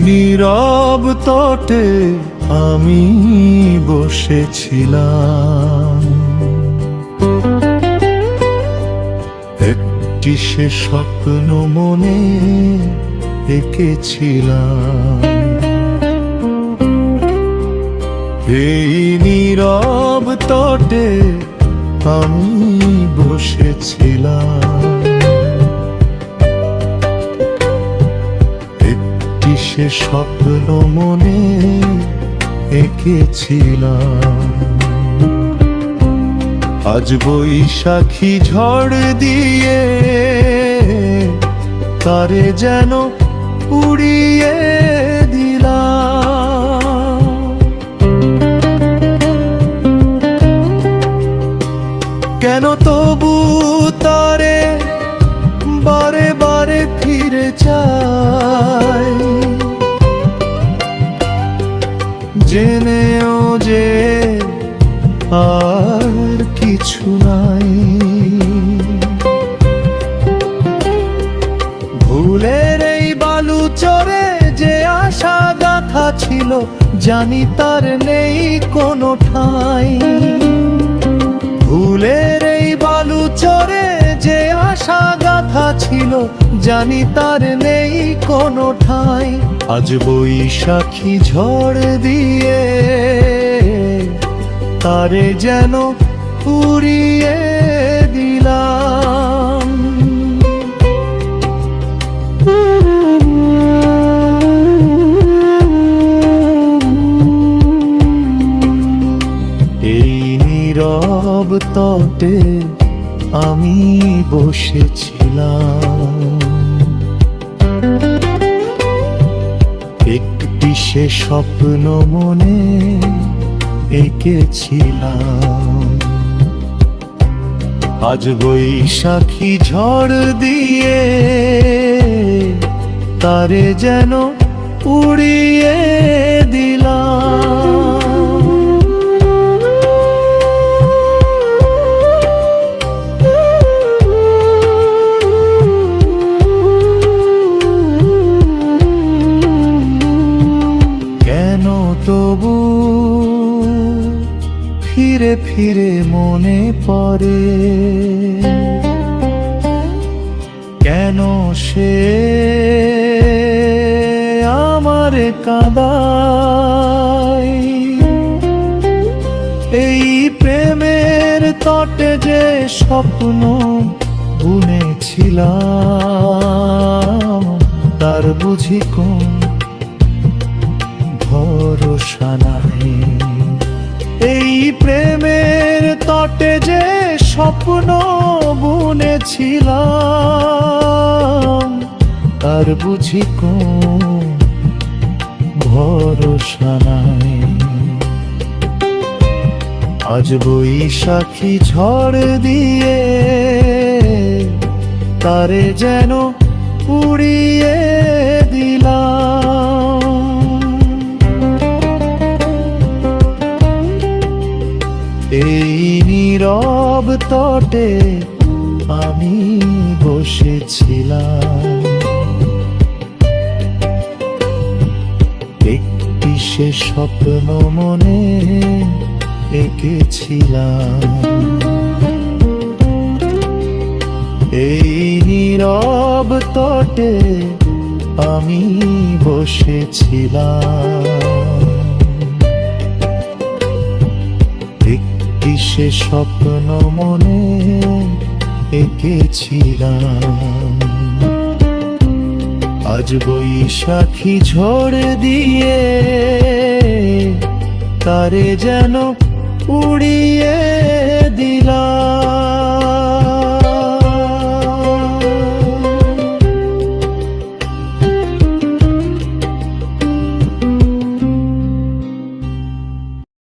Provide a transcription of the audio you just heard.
নীরব তটে আমি বসেছিলাম। একটি সে স্বপ্ন মনে এঁকেছিলাম। এই নীরব তটে আমি বসেছিলাম। সে স্বপ্ন মনে এঁকেছিলাম। আজ বৈশাখী ঝড় দিয়ে তারে যেন উড়িয়ে জেনেও যে আর কিছু নাই। ভুলের এই বালু চরে যে আশা গাথা ছিল, জানি তার নেই কোনো ঠাঁই। গাথা ছিল, জানি তার নেই কোনো ঠাঁই আজ বৈশাখী ঝড় দিয়ে তারে যেন পুরিয়ে দিলাম। এই নীরব তটে আমি বসেছিলাম। একটি সে স্বপ্ন মনে এঁকেছিলাম। আজ বৈশাখী ঝড় দিয়ে তারে যেন উড়িয়ে ফিরে ফিরে মনে পড়ে। কেন সে আমার কাদায়? এই প্রেমের তটে যে স্বপ্ন বুনেছিলাম, তার বুঝি কোন ভরসা নাই? স্বপ্ন বুনেছিলাম তার বুঝি ভরসা নাই। আজ বৈশাখী ঝড় দিয়ে তারে যেন উড়িয়ে তটে আমি বসেছিলাম। একটি সে স্বপ্ন মনে এঁকেছিলাম। এই নীরব তটে আমি বসেছিলাম। সে স্বপ্ন মনে এঁকেছিলাম। আজ বৈশাখী ঝড় দিয়ে তারে যেন উড়ি